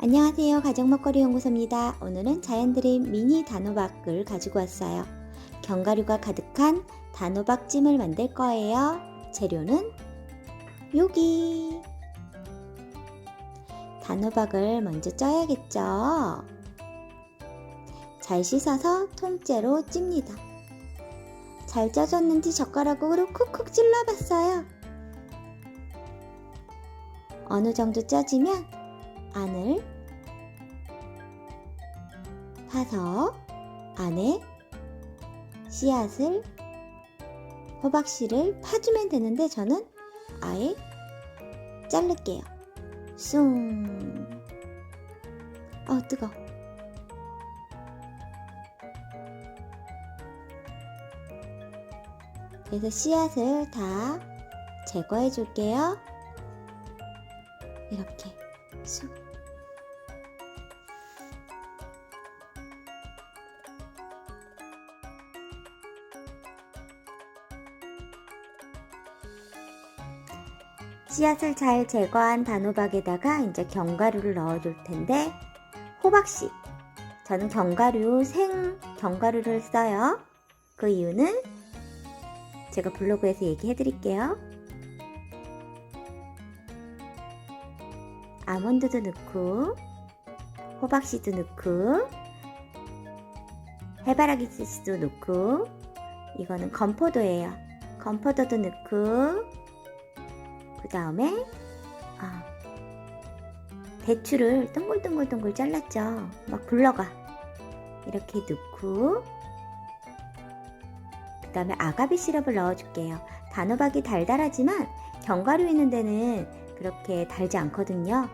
안녕하세요. 가정먹거리 연구소입니다. 오늘은 자연드림 미니 단호박을 가지고 왔어요. 견과류가 가득한 단호박 찜을 만들 거예요. 재료는 여기. 단호박을 먼저 쪄야겠죠? 잘 씻어서 통째로 찝니다. 잘 쪄졌는지 젓가락으로 쿡쿡 찔러봤어요. 어느 정도 쪄지면 안을 파서 안에 씨앗을 호박씨를 파주면 되는데 저는 아예 자를게요. 숭. 어 뜨거. 그래서 씨앗을 다 제거해 줄게요. 이렇게 쑥. 씨앗을 잘 제거한 단호박에다가 이제 견과류를 넣어줄 텐데 호박씨 저는 견과류 생 견과류를 써요. 그 이유는 제가 블로그에서 얘기해 드릴게요. 아몬드도 넣고 호박씨도 넣고 해바라기 소스도 넣고 이거는 건포도예요. 건포도도 넣고 그 다음에 아, 대추를 동글동글동글 잘랐죠. 막 굴러가 이렇게 넣고 그 다음에 아가비 시럽을 넣어줄게요. 단호박이 달달하지만 견과류 있는 데는 그렇게 달지 않거든요.